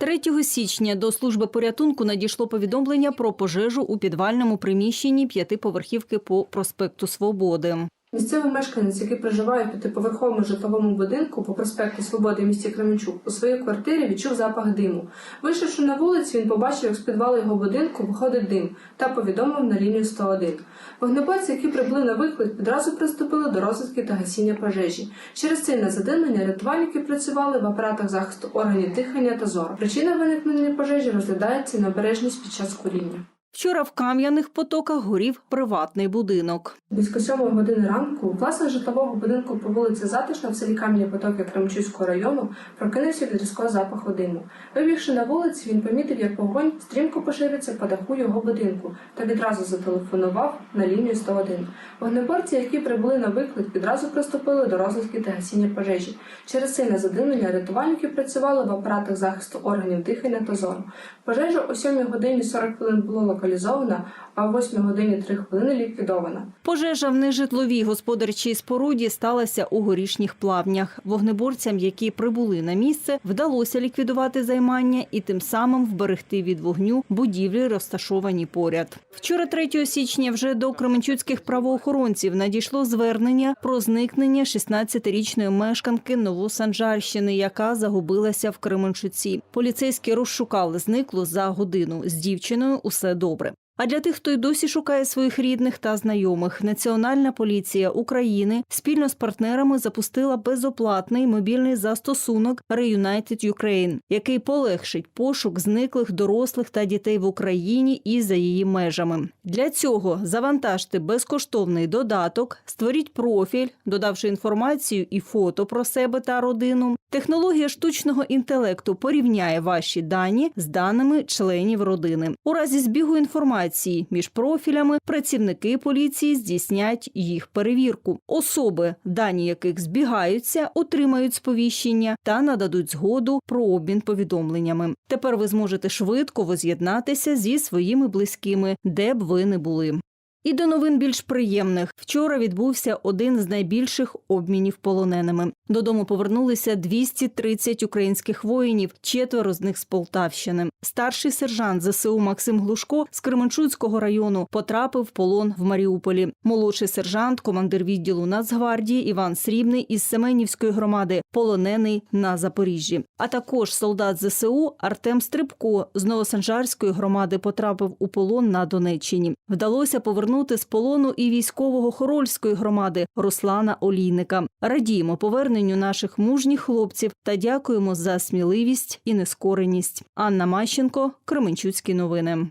3 січня до служби порятунку надійшло повідомлення про пожежу у підвальному приміщенні п'ятиповерхівки по проспекту Свободи. Місцевий мешканець, який проживає в п'ятиповерховому житловому будинку по проспекту Свободи в місті Кременчук, у своїй квартирі відчув запах диму. Вийшовши на вулицю, він побачив, як з підвалу його будинку виходить дим та повідомив на лінію 101. Вогнеборці, які прибули на виклик, відразу приступили до розвідки та гасіння пожежі. Через сильне задимлення рятувальники працювали в апаратах захисту органів дихання та зору. Причина виникнення пожежі розглядається необережність під час куріння. Вчора в кам'яних потоках горів приватний будинок. Близько сьомої години ранку власник житлового будинку по вулиці Затишна в селі Кам'яні Потоки Кремчуського району прокинувся від різкого запаху диму. Вибігши на вулицю, він помітив, як вогонь стрімко поширюється по даху його будинку та відразу зателефонував на лінію 101. Вогнеборці, які прибули на виклик, відразу приступили до розвідки та гасіння пожежі. Через сильне задимлення рятувальники працювали в апаратах захисту органів дихання та зору. Пожежа о 7 годині 40 хвилин була локалізована, а о 8 годині 3 хвилини ліквідована. Пожежа в нежитловій господарчій споруді сталася у горішніх плавнях. Вогнеборцям, які прибули на місце, вдалося ліквідувати займання і тим самим вберегти від вогню будівлі, розташовані поряд. Вчора, 3 січня, вже до кременчуцьких правоохоронців надійшло звернення про зникнення 16-річної мешканки Новосанжарщини, яка загубилася в Кременчуці. Поліцейські розшукали зниклу за годину. З дівчиною усе добре. А для тих, хто й досі шукає своїх рідних та знайомих, Національна поліція України спільно з партнерами запустила безоплатний мобільний застосунок Reunited Ukraine, який полегшить пошук зниклих дорослих та дітей в Україні і за її межами. Для цього завантажте безкоштовний додаток, створіть профіль, додавши інформацію і фото про себе та родину. Технологія штучного інтелекту порівняє ваші дані з даними членів родини. У разі збігу інформації між профілями працівники поліції здійснять їх перевірку. Особи, дані яких збігаються, отримають сповіщення та нададуть згоду про обмін повідомленнями. Тепер ви зможете швидко воз'єднатися зі своїми близькими, де б ви не були. І до новин більш приємних. Вчора відбувся один з найбільших обмінів полоненими. Додому повернулися 230 українських воїнів, четверо з них з Полтавщини. Старший сержант ЗСУ Максим Глушко з Кременчуцького району потрапив в полон в Маріуполі. Молодший сержант, командир відділу Нацгвардії Іван Срібний із Семенівської громади, полонений на Запоріжжі. А також солдат ЗСУ Артем Стрибко з Новосанжарської громади потрапив у полон на Донеччині. Вдалося повернути з полону і військового Хорольської громади Руслана Олійника. Радіємо поверненню наших мужніх хлопців та дякуємо за сміливість і нескореність. Анна Мащенко, Кременчуцькі новини.